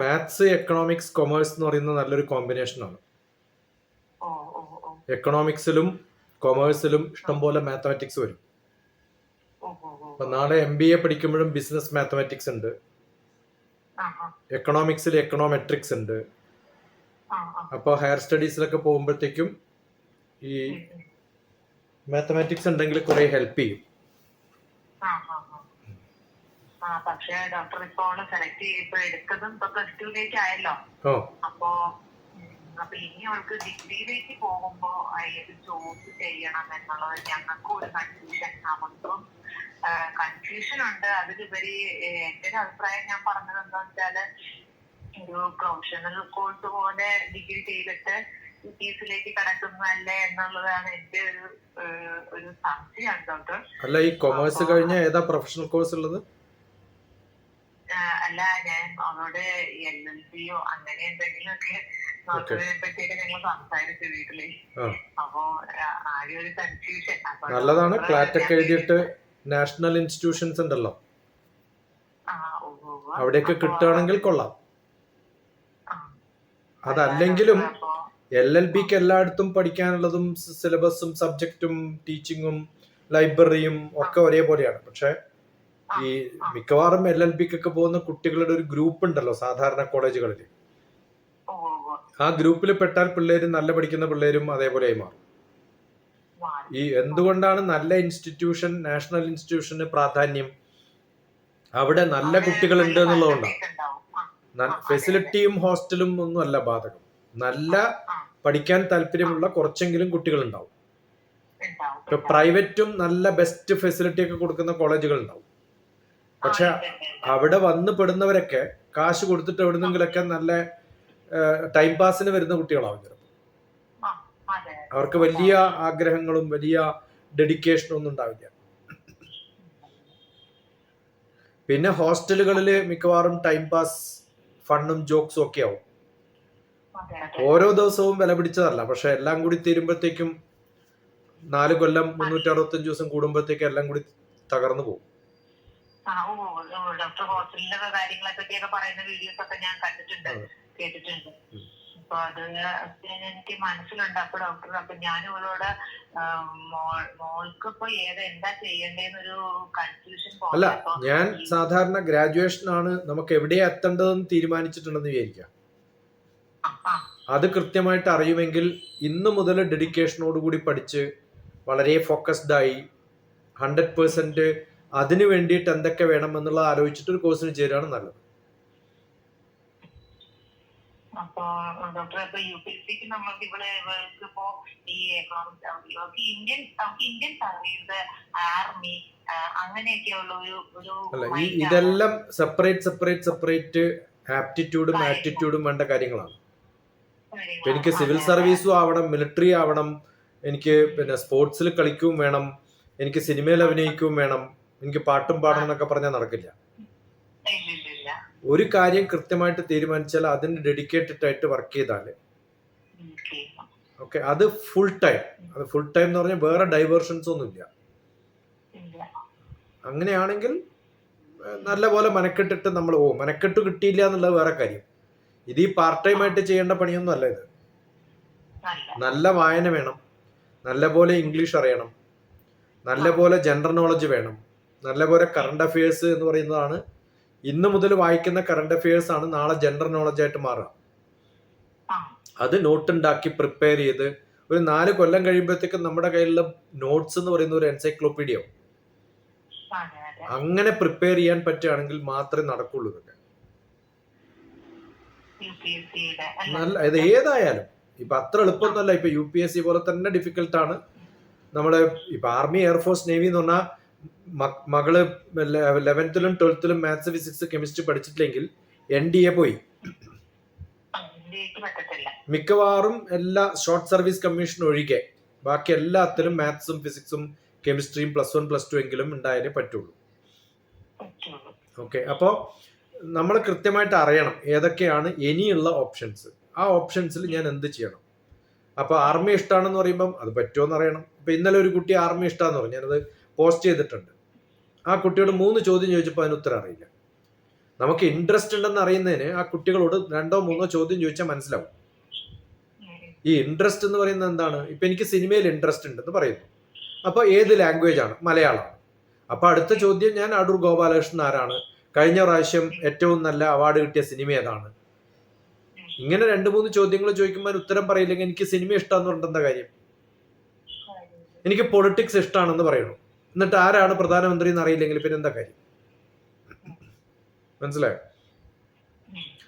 Maths economics commerce എന്ന് പറയുന്ന നല്ലൊരു കോമ്പിനേഷനാണ് എക്കണോമിക്സിലും കൊമേഴ്സിലും ഇഷ്ടംപോലെ മാത്തമാറ്റിക്സ് വരും. അപ്പൊ നാളെ എം ബി എ പഠിക്കുമ്പോഴും ബിസിനസ് മാത്തമാറ്റിക്സ് ഉണ്ട്. എക്കണോമിക്സിൽ എക്കണോമെട്രിക്സ് ഉണ്ട്. അപ്പോൾ ഹയർ സ്റ്റഡീസിലൊക്കെ പോകുമ്പോഴത്തേക്കും ഈ. മാത്തമാറ്റിക്സ് ഉണ്ടെങ്കിൽ കുറെ ഹെൽപ്പ് ചെയ്യും. പക്ഷേ ഡോക്ടർ ഇപ്പൊ സെലക്ട് ഇപ്പൊ എടുത്തതും ഇപ്പൊ പ്ലസ് ടുവിലേക്ക് ആയല്ലോ. അപ്പോ അപ്പൊ ഇനി അവൾക്ക് ഡിഗ്രിയിലേക്ക് പോകുമ്പോ ഏത് ചോയ്സ് ചെയ്യണം എന്നുള്ളത് ഞങ്ങൾക്കും ഒരു കൺഫ്യൂഷൻ നമുക്കും കൺഫ്യൂഷൻ ഉണ്ട്. അതിലുപരി എന്റെ ഒരു അഭിപ്രായം ഞാൻ പറഞ്ഞത് എന്താ വെച്ചാൽ ഒരു പ്രൊഫഷണൽ കോഴ്സ് പോലെ ഡിഗ്രി ചെയ്തിട്ട് എസിലേക്ക് കടക്കുന്നതല്ലേ എന്നുള്ളതാണ് എന്റെ ഒരു ഒരു സംശയം ഡോക്ടർ അല്ല ഈ കൊമേഴ്സ് കഴിഞ്ഞ ഏതാ പ്രൊഫഷണൽ കോഴ്സ് ഉള്ളത്? അല്ല ഞാൻ അവളോട് എൽ എൽ സിയോ അങ്ങനെ എന്തെങ്കിലും ഒക്കെ നോക്കുന്നതിനെ പറ്റിയൊക്കെ ഞങ്ങൾ സംസാരിച്ചു വീട്ടിൽ. അപ്പോ ആകെ ഒരു കൺഫ്യൂഷൻ നല്ലതാണ്. ക്ലാറ്റൊക്കെ എഴുതിയിട്ട് നാഷണൽ ഇൻസ്റ്റിറ്റ്യൂഷൻസ് ഉണ്ടല്ലോ. അവിടെയൊക്കെ കിട്ടുകയാണെങ്കിൽ കൊള്ളാം. അതല്ലെങ്കിലും എൽ എൽ ബിക്ക് എല്ലായിടത്തും പഠിക്കാനുള്ളതും സിലബസും സബ്ജക്റ്റും ടീച്ചിങ്ങും ലൈബ്രറിയും ഒക്കെ ഒരേപോലെയാണ്. പക്ഷെ ഈ മിക്കവാറും എൽ എൽ ബിക്കൊക്കെ പോകുന്ന കുട്ടികളുടെ ഒരു ഗ്രൂപ്പ് ഉണ്ടല്ലോ സാധാരണ കോളേജുകളിൽ. ആ ഗ്രൂപ്പിൽ പെട്ടാൽ പിള്ളേരും നല്ല പഠിക്കുന്ന പിള്ളേരും അതേപോലെ മാറും. ഈ എന്തുകൊണ്ടാണ് നല്ല ഇൻസ്റ്റിറ്റ്യൂഷൻ നാഷണൽ ഇൻസ്റ്റിറ്റ്യൂഷന് പ്രാധാന്യം? അവിടെ നല്ല കുട്ടികൾ ഉണ്ട് എന്നുള്ളതുകൊണ്ടാണ് ഫെസിലിറ്റിയും ഹോസ്റ്റലും ഒന്നും അല്ല ബാധകം. നല്ല പഠിക്കാൻ താല്പര്യമുള്ള കുറച്ചെങ്കിലും കുട്ടികൾ ഉണ്ടാവും ഉണ്ടാവും. ഇപ്പൊ പ്രൈവറ്റും നല്ല ബെസ്റ്റ് ഫെസിലിറ്റി ഒക്കെ കൊടുക്കുന്ന കോളേജുകൾ ഉണ്ടാവും പക്ഷെ. അവിടെ വന്ന് പെടുന്നവരൊക്കെ കാശ് കൊടുത്തിട്ട് എവിടുന്നെങ്കിലൊക്കെ നല്ല ടൈം പാസിന് വരുന്ന കുട്ടികളാവും ചിലപ്പോൾ. അവർക്ക് വലിയ ആഗ്രഹങ്ങളും വലിയ ഡെഡിക്കേഷനും ഒന്നും ഉണ്ടാവില്ല പിന്നെ ഹോസ്റ്റലുകളിൽ മിക്കവാറും ടൈം പാസ് ഫണ്ണും ജോക്സും ഒക്കെ ആവും. ഓരോ ദിവസവും വില പിടിച്ചതല്ല പക്ഷെ എല്ലാം കൂടി തീരുമ്പോഴത്തേക്കും നാല് കൊല്ലം മുന്നൂറ്റി അറുപത്തഞ്ച് ദിവസം കൂടുമ്പോഴത്തേക്കും എല്ലാം കൂടി തകർന്നു പോകും ഡോക്ടർ ഹോസ്പിറ്റലിലെ കാര്യങ്ങളെ പറ്റിയൊക്കെ പറയുന്ന വീഡിയോസ് ഒക്കെ ഞാൻ കണ്ടിട്ടുണ്ട് കേട്ടിട്ടുണ്ട്. അപ്പൊ അത് എനിക്ക് മനസ്സിലുണ്ട്. അപ്പൊ ഡോക്ടർ അപ്പൊ ഞാൻ ഇവളോട് മോൾക്ക് ഇപ്പൊ ഏത് എന്താ ചെയ്യണ്ടേന്നൊരു കൺഫ്യൂഷൻ അല്ല ഞാൻ സാധാരണ ഗ്രാജുവേഷൻ ആണ് നമുക്ക് എവിടെയാ എത്തേണ്ടതെന്ന് തീരുമാനിച്ചിട്ടുണ്ടെന്ന് വിചാരിക്കാം അത് കൃത്യമായിട്ട് അറിയുമെങ്കിൽ ഇന്ന് മുതൽ ഡെഡിക്കേഷനോടുകൂടി പഠിച്ച് വളരെ ഫോക്കസ്ഡായി ഹൺഡ്രഡ് പേഴ്സെന്റ് അതിനു വേണ്ടിയിട്ട് എന്തൊക്കെ വേണം എന്നുള്ളത് ആലോചിച്ചിട്ട് ഒരു കോഴ്സിന് ചേരുകയാണ് നല്ലത്. അപ്പൊ ഡോക്ടർ ഇപ്പൊ യു പി എസ് സിക്ക് നമ്മൾക്ക് ഇവിടെ ഇവർക്ക് ഇപ്പോ ഈ ഇവർക്ക് ഇന്ത്യൻ നമുക്ക് ഇന്ത്യൻ സർവീസ് ആർമി അങ്ങനെയൊക്കെയുള്ള ഒരു ഇതെല്ലാം സെപ്പറേറ്റ് സെപ്പറേറ്റ് സെപ്പറേറ്റ് ആപ്റ്റിറ്റ്യൂഡും ആറ്റിറ്റ്യൂഡും വേണ്ട കാര്യങ്ങളാണ്. എനിക്ക് സിവിൽ സർവീസും ആവണം മിലിറ്ററി ആവണം എനിക്ക് പിന്നെ സ്പോർട്സിൽ കളിക്കുകയും വേണം എനിക്ക് സിനിമയിൽ അഭിനയിക്കുകയും വേണം എനിക്ക് പാട്ടും പാടണം എന്നൊക്കെ പറഞ്ഞാൽ നടക്കില്ല. ഒരു കാര്യം കൃത്യമായിട്ട് തീരുമാനിച്ചാൽ അതിന് ഡെഡിക്കേറ്റഡ് ആയിട്ട് വർക്ക് ചെയ്താൽ. ഓക്കെ അത് ഫുൾ ടൈം അത് ഫുൾ ടൈം എന്ന് പറഞ്ഞാൽ വേറെ ഡൈവേർഷൻസ് ഒന്നും ഇല്ല. ഇല്ല. അങ്ങനെയാണെങ്കിൽ നല്ല പോലെ മനക്കെട്ടിട്ട് നമ്മൾ ഓ മനക്കെട്ട് കിട്ടിയില്ല എന്നുള്ളത് വേറെ കാര്യം. ഇത് ഈ പാർട്ട് ടൈം ആയിട്ട് ചെയ്യേണ്ട പണിയൊന്നും അല്ല ഇത്. നല്ല വായന വേണം. നല്ല പോലെ ഇംഗ്ലീഷ് അറിയണം. നല്ല പോലെ ജനറൽ നോളജ് വേണം. നല്ല പോലെ കറണ്ട് അഫയേഴ്സ് എന്ന് പറയുന്നതാണ്. ഇന്ന് മുതൽ വായിക്കുന്ന കറണ്ട് അഫയേഴ്സ് ആണ് നാളെ ജനറൽ നോളജ് ആയിട്ട് മാറുക. അത് നോട്ട് ഉണ്ടാക്കി പ്രിപ്പയർ ചെയ്ത് ഒരു നാല് കൊല്ലം കഴിയുമ്പോഴത്തേക്കും നമ്മുടെ കയ്യിലുള്ള നോട്ട്സ് എന്ന് പറയുന്ന ഒരു എൻസൈക്ലോപീഡിയ അങ്ങനെ പ്രിപ്പയർ ചെയ്യാൻ പറ്റുകയാണെങ്കിൽ മാത്രമേ നടക്കുള്ളൂ ഇതൊക്കെ. നല്ല ഇത് ഏതായാലും. ഇപ്പൊ അത്ര എളുപ്പമൊന്നുമല്ല. ഇപ്പൊ യു പി എസ് സി പോലെ തന്നെ ഡിഫിക്കൽട്ടാണ് നമ്മുടെ ഇപ്പൊ ആർമി എയർഫോഴ്സ് നേവി എന്ന് പറഞ്ഞാൽ മകൾ ലെവൻത്തിലും ട്വൽത്തിലും മാത്സ് ഫിസിക്സ് കെമിസ്ട്രി പഠിച്ചിട്ടില്ലെങ്കിൽ എൻ ഡി എ പോയി. മിക്കവാറും എല്ലാ ഷോർട്ട് സർവീസ് കമ്മീഷൻ ഒഴികെ ബാക്കി എല്ലാത്തിലും മാത്സും ഫിസിക്സും കെമിസ്ട്രിയും പ്ലസ് വൺ പ്ലസ് ടു എങ്കിലും ഉണ്ടായാലേ പറ്റുള്ളൂ. ഓക്കെ അപ്പോൾ നമ്മൾ കൃത്യമായിട്ട് അറിയണം ഏതൊക്കെയാണ് ഇനിയുള്ള ഓപ്ഷൻസ് ആ ഓപ്ഷൻസിൽ ഞാൻ എന്ത് ചെയ്യണം? അപ്പോൾ ആർമി ഇഷ്ടമാണെന്ന് പറയുമ്പം അത് പറ്റുമോ എന്ന് അറിയണം. ഇപ്പം ഇന്നലെ ഒരു കുട്ടി ആർമി ഇഷ്ടമാന്ന് പറഞ്ഞു. ഞാനത് പോസ്റ്റ് ചെയ്തിട്ടുണ്ട്. ആ കുട്ടിയോട് മൂന്ന് ചോദ്യം ചോദിച്ചപ്പോൾ അതിന് ഉത്തരം അറിയില്ല. നമുക്ക് ഇൻട്രസ്റ്റ് ഉണ്ടെന്ന് അറിയുന്നതിന് ആ കുട്ടികളോട് രണ്ടോ മൂന്നോ ചോദ്യം ചോദിച്ചാൽ മനസ്സിലാവും. ഈ ഇൻട്രസ്റ്റ് എന്ന് പറയുന്നത് എന്താണ്? ഇപ്പൊ എനിക്ക് സിനിമയിൽ ഇൻട്രസ്റ്റ് ഉണ്ടെന്ന് പറയുന്നു. അപ്പോൾ ഏത് ലാംഗ്വേജ് ആണ്? മലയാളം. അപ്പോൾ അടുത്ത ചോദ്യം ഞാൻ അടൂർ ഗോപാലകൃഷ്ണൻ ആരാണ്? കഴിഞ്ഞ പ്രാവശ്യം ഏറ്റവും നല്ല അവാർഡ് കിട്ടിയ സിനിമ ഏതാണ്? ഇങ്ങനെ രണ്ട് മൂന്ന് ചോദ്യങ്ങൾ ചോദിക്കുമ്പോൾ ഉത്തരം പറയില്ലെങ്കിൽ എനിക്ക് സിനിമ ഇഷ്ടമെന്ന് പറഞ്ഞിട്ട് എന്താ കാര്യം? എനിക്ക് പൊളിറ്റിക്സ് ഇഷ്ടമാണെന്ന് പറയണു? എന്നിട്ട് ആരാണ് പ്രധാനമന്ത്രി എന്ന് അറിയില്ലെങ്കിൽ പിന്നെ എന്താ കാര്യം? മനസ്സിലായോ.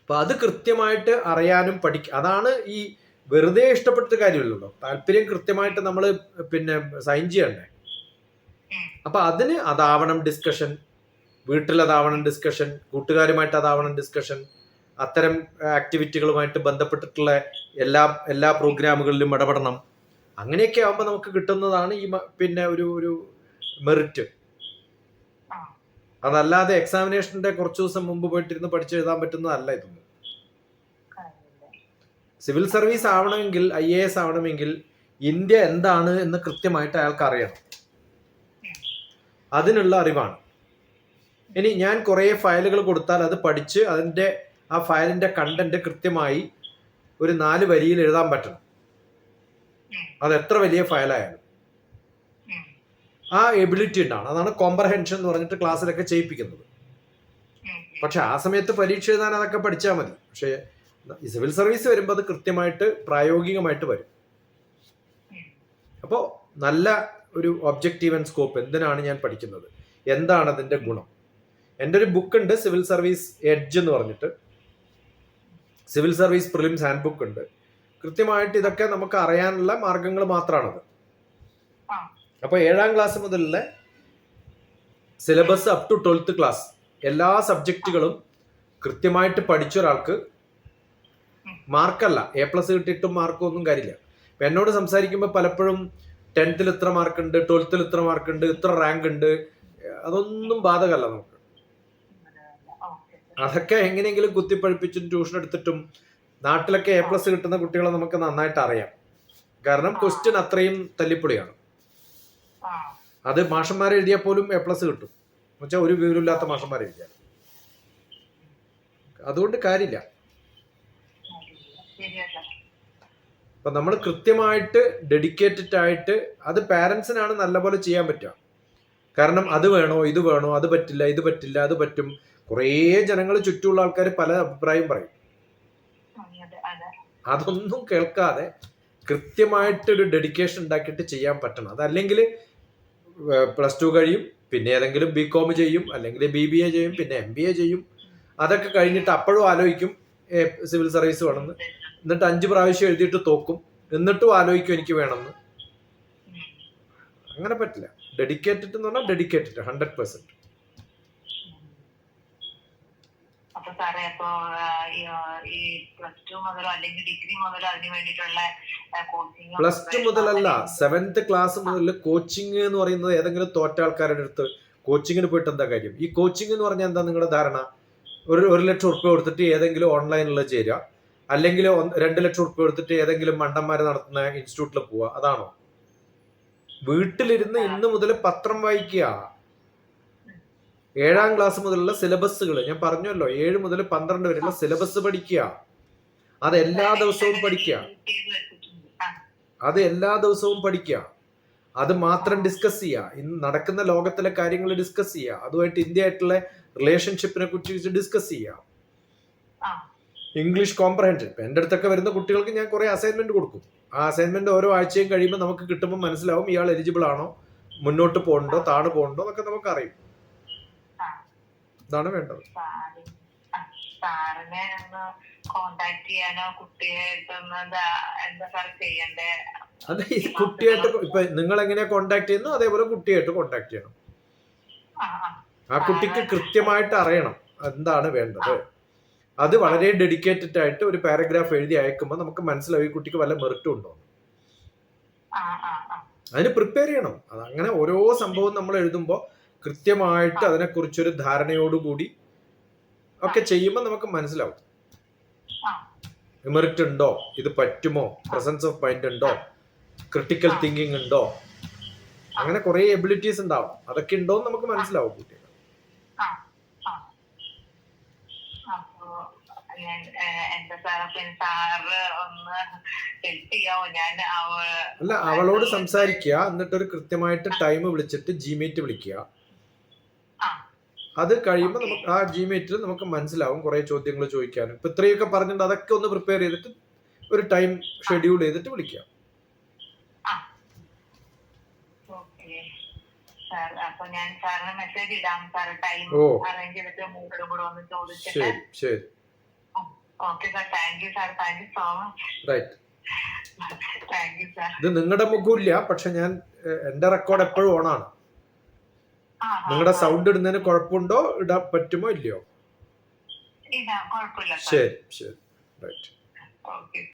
അപ്പൊ അത് കൃത്യമായിട്ട് അറിയാനും പഠിക്ക അതാണ് ഈ വെറുതെ ഇഷ്ടപ്പെട്ട കാര്യമല്ലല്ലോ. താല്പര്യം കൃത്യമായിട്ട് നമ്മൾ പിന്നെ സൈൻ ചെയ്യണ്ടേ. അപ്പൊ അതിന് അതാവണം ഡിസ്കഷൻ വീട്ടിൽ അതാവണം ഡിസ്കഷൻ കൂട്ടുകാരുമായിട്ട് അതാവണം ഡിസ്കഷൻ അത്തരം ആക്ടിവിറ്റികളുമായിട്ട് ബന്ധപ്പെട്ടിട്ടുള്ള എല്ലാ എല്ലാ പ്രോഗ്രാമുകളിലും ഇടപെടണം. അങ്ങനെയൊക്കെ ആകുമ്പോൾ നമുക്ക് കിട്ടുന്നതാണ് ഈ പിന്നെ ഒരു ഒരു മെറിറ്റ് അതല്ലാതെ എക്സാമിനേഷന്റെ കുറച്ച് ദിവസം മുമ്പ് പോയിട്ടിരുന്ന് പഠിച്ചെഴുതാൻ പറ്റുന്നതല്ല ഇതൊന്നും. സിവിൽ സർവീസ് ആവണമെങ്കിൽ ഐ എ എസ് ആവണമെങ്കിൽ ഇന്ത്യ എന്താണ് എന്ന് കൃത്യമായിട്ട് അയാൾക്ക് അറിയണം. അതിനുള്ള അറിവാണ്. ഇനി ഞാൻ കുറേ ഫയലുകൾ കൊടുത്താൽ അത് പഠിച്ച് അതിന്റെ ആ ഫയലിന്റെ കണ്ടന്റ് കൃത്യമായി ഒരു നാല് വരിയിൽ എഴുതാൻ പറ്റണം. അത് എത്ര വലിയ ഫയലായാലും. ആ എബിലിറ്റി ഉണ്ടാണ് അതാണ് കോംപ്രഹെൻഷൻ എന്ന് പറഞ്ഞിട്ട് ക്ലാസ്സിലൊക്കെ ചെയ്യിപ്പിക്കുന്നത്. പക്ഷെ ആ സമയത്ത് പരീക്ഷ എഴുതാൻ അതൊക്കെ പഠിച്ചാൽ മതി. പക്ഷേ സിവിൽ സർവീസ് വരുമ്പോൾ അത് കൃത്യമായിട്ട് പ്രായോഗികമായിട്ട് വരും. അപ്പോൾ നല്ല ഒരു ഒബ്ജക്റ്റീവ് ആൻഡ് സ്കോപ്പ് എന്തിനാണ് ഞാൻ പഠിക്കുന്നത്? എന്താണ് അതിന്റെ ഗുണം? എന്റെ ഒരു ബുക്ക് ഉണ്ട് സിവിൽ സർവീസ് എഡ്ജ് എന്ന് പറഞ്ഞിട്ട്. Civil service prelims handbook ഉണ്ട്. കൃത്യമായിട്ട് ഇതൊക്കെ നമുക്ക് അറിയാനുള്ള മാർഗങ്ങൾ മാത്രമാണത്. അപ്പോൾ ഏഴാം ക്ലാസ് മുതലുള്ള syllabus up to twelfth class എല്ലാ സബ്ജക്റ്റുകളും കൃത്യമായിട്ട് പഠിച്ച ഒരാൾക്ക് മാർക്കല്ല എ പ്ലസ് കിട്ടിയിട്ടും മാർക്കും ഒന്നും കാര്യമില്ല. അപ്പം എന്നോട് സംസാരിക്കുമ്പോൾ പലപ്പോഴും ടെൻത്തിൽ ഇത്ര മാർക്ക് ഉണ്ട് ട്വൽത്തിൽ ഇത്ര മാർക്ക് ഉണ്ട് ഇത്ര റാങ്ക് ഉണ്ട്. അതൊന്നും ബാധകമല്ല നമുക്ക്. അതൊക്കെ എങ്ങനെയെങ്കിലും കുത്തിപ്പഴിപ്പിച്ചും ട്യൂഷൻ എടുത്തിട്ടും നാട്ടിലൊക്കെ എ പ്ലസ് കിട്ടുന്ന കുട്ടികളെ നമുക്ക് നന്നായിട്ട് അറിയാം. കാരണം ക്വസ്റ്റ്യൻ അത്രയും തല്ലിപ്പൊളിയാണ്. അത് മാഷന്മാരെ എഴുതിയാൽ പോലും എ പ്ലസ് കിട്ടും. എന്നുവെച്ചാൽ ഒരു വിവരമില്ലാത്ത മാഷന്മാരെ എഴുതിയാൽ. അതുകൊണ്ട് കാര്യമില്ല. അപ്പം നമ്മൾ കൃത്യമായിട്ട് ഡെഡിക്കേറ്റഡ് ആയിട്ട് അത് പാരൻസിനാണ് നല്ലപോലെ ചെയ്യാൻ പറ്റുക. കാരണം അത് വേണോ ഇത് വേണോ അത് പറ്റില്ല ഇത് പറ്റില്ല അത് പറ്റും. കുറേ ജനങ്ങൾ ചുറ്റുമുള്ള ആൾക്കാർ പല അഭിപ്രായം പറയും. അതൊന്നും കേൾക്കാതെ കൃത്യമായിട്ട് ഒരു ഡെഡിക്കേഷൻ ഉണ്ടാക്കിയിട്ട് ചെയ്യാൻ പറ്റണം. അതല്ലെങ്കിൽ പ്ലസ് ടു കഴിയും പിന്നെ ഏതെങ്കിലും ബി കോം ചെയ്യും അല്ലെങ്കിൽ ബി ബി എ ചെയ്യും പിന്നെ എം ബി എ ചെയ്യും. അതൊക്കെ കഴിഞ്ഞിട്ട് അപ്പോഴും ആലോചിക്കും സിവിൽ സർവീസ് വേണമെന്ന്. എന്നിട്ട് അഞ്ച് പ്രാവശ്യം എഴുതിയിട്ട് തോക്കും. എന്നിട്ടും ആലോചിക്കും എനിക്ക് വേണമെന്ന്. അങ്ങനെ പറ്റില്ല. ഡെഡിക്കേറ്റഡ് എന്ന് പറഞ്ഞാൽ ഡെഡിക്കേറ്റഡ് ഹൺഡ്രഡ് പെർസെന്റ് അപ്പൊ സാറേ അപ്പോ ഈ, പ്ലസ് ടു മുതലോ അല്ലെങ്കിൽ ഡിഗ്രി മുതലോ അതിന് വേണ്ടിയിട്ടുള്ള കോച്ചിങ് പ്ലസ് ടു മുതലല്ല സെവന്ത് ക്ലാസ് മുതൽ കോച്ചിങ് എന്ന് പറയുന്നത് ഏതെങ്കിലും തോറ്റ ആൾക്കാരുടെ അടുത്ത് കോച്ചിങ്ങിന് പോയിട്ട് എന്താ കാര്യം? ഈ കോച്ചിങ് എന്ന് പറഞ്ഞാൽ എന്താ നിങ്ങളുടെ ധാരണ? ഒരു ഒരു ലക്ഷം ഉറുപ്പ് കൊടുത്തിട്ട് ഏതെങ്കിലും ഓൺലൈനിൽ ചേരുക അല്ലെങ്കിൽ രണ്ട് ലക്ഷം ഉറുപ്പ് കൊടുത്തിട്ട് ഏതെങ്കിലും മണ്ടന്മാരെ നടത്തുന്ന ഇൻസ്റ്റിറ്റ്യൂട്ടിൽ പോവുക അതാണോ? വീട്ടിലിരുന്ന് ഇന്ന് മുതൽ പത്രം വായിക്കുക ഏഴാം ക്ലാസ് മുതലുള്ള സിലബസുകൾ ഞാൻ പറഞ്ഞല്ലോ ഏഴ് മുതൽ പന്ത്രണ്ട് വരെയുള്ള സിലബസ് പഠിക്കുക. അത് എല്ലാ ദിവസവും പഠിക്കുക. അത് എല്ലാ ദിവസവും പഠിക്കുക. അത് മാത്രം ഡിസ്കസ് ചെയ്യുക. ഇന്ന് നടക്കുന്ന ലോകത്തിലെ കാര്യങ്ങൾ ഡിസ്കസ് ചെയ്യുക. അതുമായിട്ട് ഇന്ത്യയായിട്ടുള്ള റിലേഷൻഷിപ്പിനെ കുറിച്ച് ഡിസ്കസ് ചെയ്യുക. ഇംഗ്ലീഷ് കോംപ്രഹെൻഷൻ ഇപ്പം എന്റെ അടുത്തൊക്കെ വരുന്ന കുട്ടികൾക്ക് ഞാൻ കുറേ അസൈൻമെന്റ് കൊടുക്കും. ആ അസൈൻമെന്റ് ഓരോ ആഴ്ചയും കഴിയുമ്പോൾ നമുക്ക് കിട്ടുമ്പോൾ മനസ്സിലാവും ഇയാൾ എലിജിബിൾ ആണോ മുന്നോട്ട് പോകണ്ടോ താണു പോകണ്ടോ എന്നൊക്കെ നമുക്ക് അറിയും. ഇതാണ് വേണ്ടത്. സാറിനെ ഒന്ന് കോണ്ടാക്ട് ചെയ്യാനോ കുട്ടിയായിട്ട് എന്താ- സാർ ചെയ്യണ്ടേ? അത് ഈ കുട്ടിയായിട്ട് ഇപ്പൊ നിങ്ങൾ എങ്ങനെയാ കോണ്ടാക്ട് ചെയ്യുന്നു അതേപോലെ കുട്ടിയായിട്ട് കോണ്ടാക്ട് ചെയ്യണം. ആ, കുട്ടിക്ക് കൃത്യമായിട്ട് അറിയണം എന്താണ് വേണ്ടത്. അത് വളരെ ഡെഡിക്കേറ്റഡ് ആയിട്ട് ഒരു പാരഗ്രാഫ് എഴുതി അയക്കുമ്പോൾ നമുക്ക് മനസ്സിലാവും ഈ കുട്ടിക്ക് വല്ല മെറിറ്റും ഉണ്ടോ. അതിന് പ്രിപ്പയർ ചെയ്യണം. അത് അങ്ങനെ ഓരോ സംഭവം നമ്മൾ എഴുതുമ്പോൾ കൃത്യമായിട്ട് അതിനെക്കുറിച്ചൊരു ധാരണയോടുകൂടി ഒക്കെ ചെയ്യുമ്പോൾ നമുക്ക് മനസ്സിലാവും. മെറിറ്റ് ഉണ്ടോ? ഇത് പറ്റുമോ? പ്രസൻസ് ഓഫ് മൈൻഡ് ഉണ്ടോ? ക്രിട്ടിക്കൽ തിങ്കിങ് ഉണ്ടോ? അങ്ങനെ കുറെ എബിലിറ്റീസ് ഉണ്ടാവും. അതൊക്കെ ഉണ്ടോ എന്ന് നമുക്ക് മനസ്സിലാവും കുട്ടികൾ അല്ല അവളോട് സംസാരിക്കുക. എന്നിട്ടൊരു കൃത്യമായിട്ട് ടൈം വിളിച്ചിട്ട് ജിമീറ്റ് വിളിക്കുക. അത് കഴിയുമ്പോൾ നമുക്ക് ആ ജിമേറ്റിൽ നമുക്ക് മനസ്സിലാവും കുറെ ചോദ്യങ്ങൾ ചോദിക്കാനും. ഇപ്പൊ ഇത്രയൊക്കെ പറഞ്ഞിട്ട് അതൊക്കെ ഒന്ന് പ്രിപ്പയർ ചെയ്തിട്ട് ഒരു ടൈം ഷെഡ്യൂൾ ചെയ്തിട്ട് വിളിക്കാം. ഓ. ശരി ശരി. റൈറ്റ് ഇത് നിങ്ങളുടെ മുഖമില്ല പക്ഷെ ഞാൻ എന്റെ റെക്കോർഡ് എപ്പോഴും ഓണാണ് നിങ്ങളുടെ സൗണ്ട് ഇടുന്നതിന് കുഴപ്പമുണ്ടോ? ഇടാൻ പറ്റുമോ? ഇല്ലയോ? ശരി ശരി. Right okay